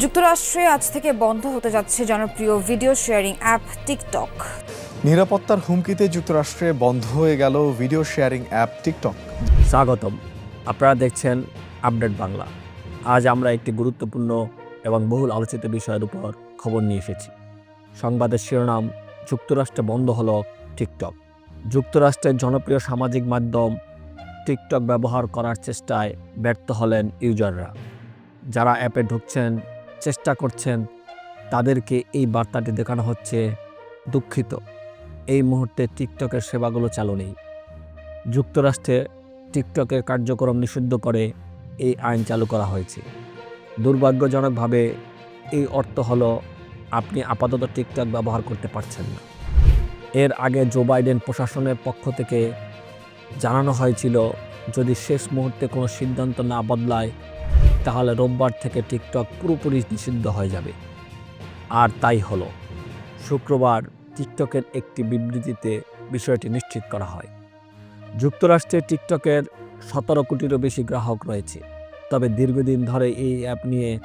যুক্তরাষ্ট্রে আজ থেকে বন্ধ হতে যাচ্ছে জনপ্রিয় ভিডিও শেয়ারিং অ্যাপ টিকটক। নিরাপত্তার হুমকিতে যুক্তরাষ্ট্রে বন্ধ হয়ে গেল ভিডিও শেয়ারিং অ্যাপ টিকটক। স্বাগতম। আপনারা দেখছেন আপডেট বাংলা। আজ আমরা একটি গুরুত্বপূর্ণ এবং বহুল আলোচিত বিষয়ের উপর খবর নিয়ে এসেছি। সংবাদের শিরোনাম যুক্তরাষ্ট্রে বন্ধ হলো টিকটক। যুক্তরাষ্ট্রের জনপ্রিয় সামাজিক মাধ্যম টিকটক ব্যবহার করার চেষ্টায় ব্যর্থ হলেন ইউজাররা। যারা অ্যাপে ঢুকছেন চেষ্টা করছেন, তাদেরকে এই বার্তাটি দেখানো হচ্ছে, দুঃখিত। এই মুহূর্তে টিকটকের সেবাগুলো চালু নেই। যুক্তরাষ্ট্রে টিকটকের কার্যক্রম নিষিদ্ধ করে এই আইন চালু করা হয়েছে। দুর্ভাগ্যজনকভাবে এই অর্থ হলো, আপনি আপাতত টিকটক ব্যবহার করতে পারছেন না। এর আগে জো বাইডেন প্রশাসনের পক্ষ থেকে জানানো হয়েছিল, যদি শেষ মুহূর্তে কোনো সিদ্ধান্ত না বদলায় তাহলে রোববার থেকে টিকটক পুরোপুরি নিষিদ্ধ হয়ে যাবে। আর তাই হলো। শুক্রবার টিকটকের একটি বিবৃতিতে বিষয়টি নিশ্চিত করা হয়। যুক্তরাষ্ট্রে টিকটকের সতেরো কোটিরও বেশি গ্রাহক রয়েছে। তবে দীর্ঘদিন ধরে এই অ্যাপ নিয়ে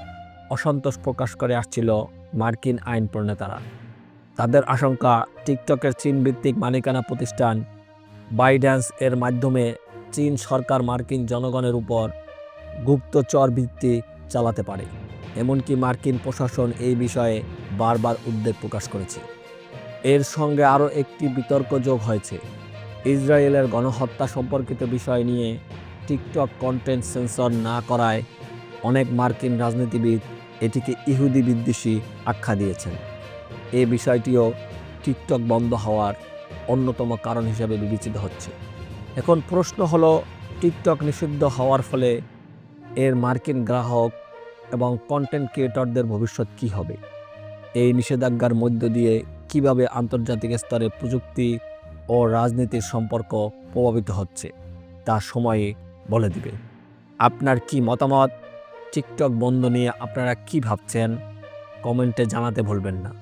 অসন্তোষ প্রকাশ করে আসছিল মার্কিন আইন প্রণেতারা। তাদের আশঙ্কা, টিকটকের চীন ভিত্তিক মালিকানা প্রতিষ্ঠান বাইড্যান্স এর মাধ্যমে চীন সরকার মার্কিন জনগণের উপর গুপ্তচর ভিত্তি চালাতে পারে, এমনকি মার্কিন প্রশাসন এই বিষয়ে বারবার উদ্বেগ প্রকাশ করেছে। এর সঙ্গে আরও একটি বিতর্ক যোগ হয়েছে, ইসরায়েলের গণহত্যা সম্পর্কিত বিষয় নিয়ে টিকটক কন্টেন্ট সেন্সর না করায় অনেক মার্কিন রাজনীতিবিদ এটিকে ইহুদি বিদ্বেষী আখ্যা দিয়েছেন। এই বিষয়টিও টিকটক বন্ধ হওয়ার অন্যতম কারণ হিসেবে বিবেচিত হচ্ছে। এখন প্রশ্ন হলো, টিকটক নিষিদ্ধ হওয়ার ফলে এর মার্কিন গ্রাহক এবং কন্টেন্ট ক্রিয়েটরদের ভবিষ্যৎ কী হবে? এই নিষেধাজ্ঞার মধ্য দিয়ে কীভাবে আন্তর্জাতিক স্তরে প্রযুক্তি ও রাজনীতির সম্পর্ক প্রভাবিত হচ্ছে, তা সময়ে বলে দিবে। আপনার কি মতামত? টিকটক বন্ধ নিয়ে আপনারা কি ভাবছেন? কমেন্টে জানাতে ভুলবেন না।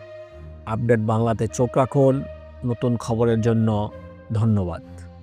আপডেট বাংলাতে চোখ রাখুন। নতুন খবরের জন্য ধন্যবাদ।